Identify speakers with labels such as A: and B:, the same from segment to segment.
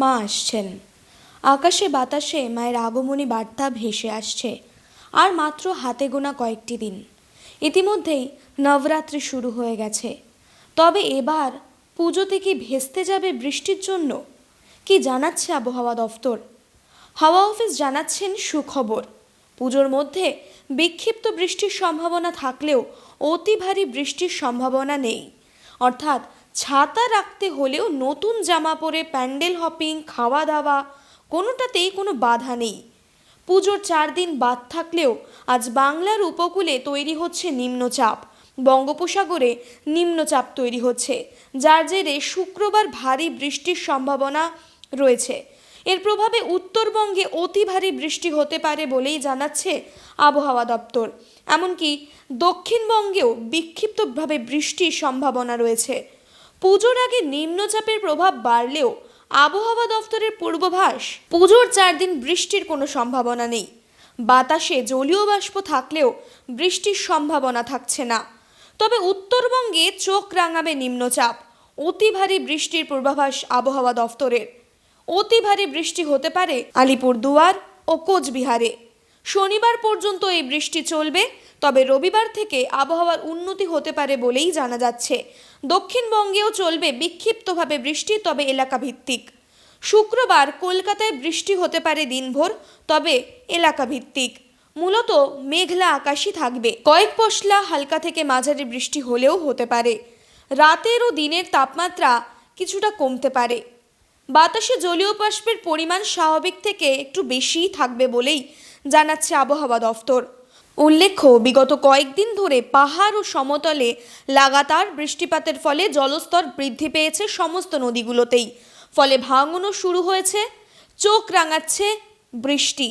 A: মা আসছেন। আকাশে বাতাসে মায়ের আগমনী বার্তা ভেসে আসছে, আর মাত্র হাতে গোনা কয়েকটি দিন। ইতিমধ্যেই নবরাত্রি শুরু হয়ে গেছে। তবে এবার পুজোতে কি ভেস্তে যাবে বৃষ্টির জন্য? কি জানাচ্ছে আবহাওয়া দফতর? হাওয়া অফিস জানাচ্ছেন সুখবর। পুজোর মধ্যে বিক্ষিপ্ত বৃষ্টির সম্ভাবনা থাকলেও অতি ভারী বৃষ্টির সম্ভাবনা নেই। অর্থাৎ ছাতা রাখতে হলেও নতুন জামা পরে প্যান্ডেল হপিং খাওয়া দাওয়া কোনোটাতেই কোনো বাধা নেই। পুজোর চার দিন বাদ থাকলেও আজ বাংলার উপকূলে তৈরি হচ্ছে নিম্নচাপ। বঙ্গোপসাগরে নিম্নচাপ তৈরি হচ্ছে, যার জেরে শুক্রবার ভারী বৃষ্টির সম্ভাবনা রয়েছে। এর প্রভাবে উত্তরবঙ্গে অতি ভারী বৃষ্টি হতে পারে বলেই জানাচ্ছে আবহাওয়া দপ্তর। এমনকি দক্ষিণবঙ্গেও বিক্ষিপ্তভাবে বৃষ্টির সম্ভাবনা রয়েছে। পুজোর আগে নিম্নচাপের প্রভাব বাড়লেও আবহাওয়া দপ্তরের পূর্বাভাস, পুজোর চার দিন বৃষ্টির কোনো সম্ভাবনা নেই। বাতাসে জলীয় বাষ্প থাকলেও বৃষ্টির সম্ভাবনা থাকছে না। তবে উত্তরবঙ্গে চোখ রাঙাবে নিম্নচাপ। অতি ভারী বৃষ্টির পূর্বাভাস আবহাওয়া দফতরের অতি ভারী বৃষ্টি হতে পারে আলিপুরদুয়ার ও কোচবিহারে। শনিবার পর্যন্ত এই বৃষ্টি চলবে, তবে রবিবার থেকে আবহাওয়ার উন্নতি হতে পারে বলেই জানা যাচ্ছে। দক্ষিণবঙ্গেও চলবে বিক্ষিপ্তভাবে বৃষ্টি, তবে এলাকা ভিত্তিক শুক্রবার কলকাতায় বৃষ্টি হতে পারে দিনভর, তবে এলাকা ভিত্তিক মূলত মেঘলা আকাশই থাকবে। কয়েক পশলা হালকা থেকে মাঝারি বৃষ্টি হলেও হতে পারে। রাতের ও দিনের তাপমাত্রা কিছুটা কমতে পারে। বাতাসে জলীয় বাষ্পের পরিমাণ স্বাভাবিক থেকে একটু বেশিই থাকবে বলেই জানাচ্ছে আবহাওয়া দফতর। উল্লেখ্য, বিগত কয়েকদিন ধরে পাহাড় ও সমতলে লাগাতার বৃষ্টিপাতের ফলে জলস্তর বৃদ্ধি পেয়েছে সমস্ত নদীগুলোতেই। ফলে ভাঙনও শুরু হয়েছে, চোখ রাঙাচ্ছে বৃষ্টি।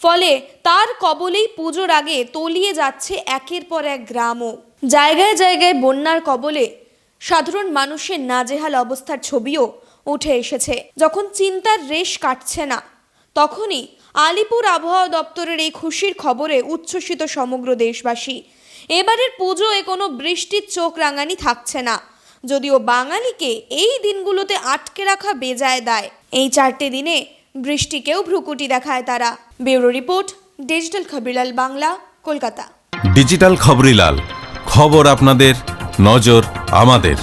A: ফলে তার কবলেই পুজোর আগে তলিয়ে যাচ্ছে একের পর এক গ্রামও। জায়গায় জায়গায় বন্যার কবলে সাধারণ মানুষের নাজেহাল অবস্থার ছবিও উঠে এসেছে। যখন চিন্তার রেশ কাটছে না, তখনই আলিপুর আবহাওয়া দপ্তরের এই খুশির খবরে উচ্ছ্বসিত সমগ্র দেশবাসী, এবারের পুজোয় কোনো বৃষ্টির চোখ রাঙানি থাকছে না, যদিও বাঙালিকে এই দিনগুলোতে আটকে রাখা বেজায় দায়। এই চারটে দিনে বৃষ্টিকেও ভ্রুকুটি দেখায় তারা। Bureau report, digital Khaborilal Bangla, Kolkata.
B: Digital Khaborilal, খবর আপনাদের, নজর আমাদের।